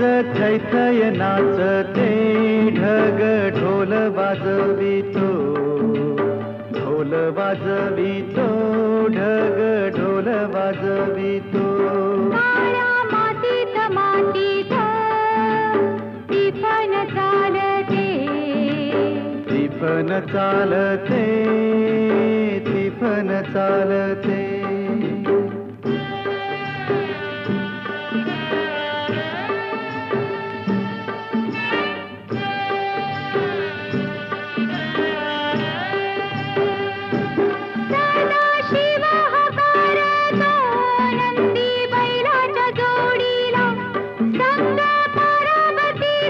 थय नाचते ढग ढोल वाजवितो. ढोल वाजवितो ढग ढोल वाजवितो. काळ्या मातीत मातीत टिफन चालते. तिफन चालते तिफन चालते.